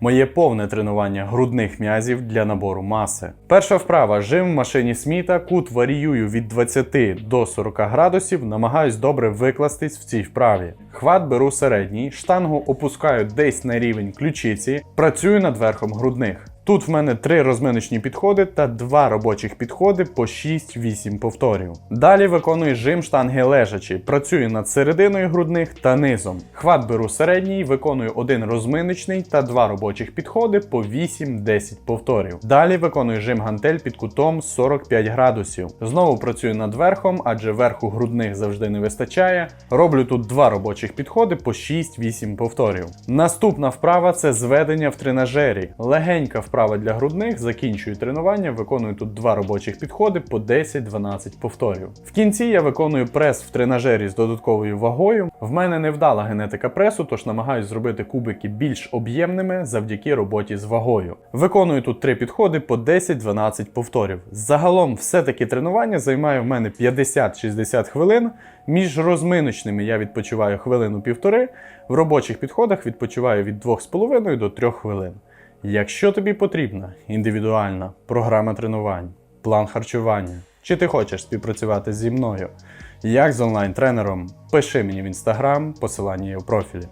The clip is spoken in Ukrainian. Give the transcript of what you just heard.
моє повне тренування грудних м'язів для набору маси. Перша вправа жим в машині Сміта, кут варіюю від 20 до 40 градусів, намагаюсь добре викластись в цій вправі. Хват беру середній, штангу опускаю десь на рівень ключиці, працюю над верхом грудних. Тут в мене три розминочні підходи та два робочих підходи по 6-8 повторів. Далі виконую жим штанги лежачі, працюю над серединою грудних та низом. Хват беру середній, виконую один розминочний та два робочих підходи по 8-10 повторів. Далі виконую жим гантель під кутом 45 градусів. Знову працюю над верхом, адже верху грудних завжди не вистачає. Роблю тут два робочих підходи по 6-8 повторів. Наступна вправа це зведення в тренажері. Легенька вправа для грудних, закінчую тренування, виконую тут два робочих підходи по 10-12 повторів. В кінці я виконую прес в тренажері з додатковою вагою. В мене невдала генетика пресу, тож намагаюсь зробити кубики більш об'ємними завдяки роботі з вагою. Виконую тут три підходи по 10-12 повторів. Загалом все таки тренування займає в мене 50-60 хвилин. Між розминочними я відпочиваю хвилину-півтори, в робочих підходах відпочиваю від 2,5 до 3 хвилин. Якщо тобі потрібна індивідуальна програма тренувань, план харчування, чи ти хочеш співпрацювати зі мною, як з онлайн-тренером, пиши мені в інстаграм, посилання є у профілі.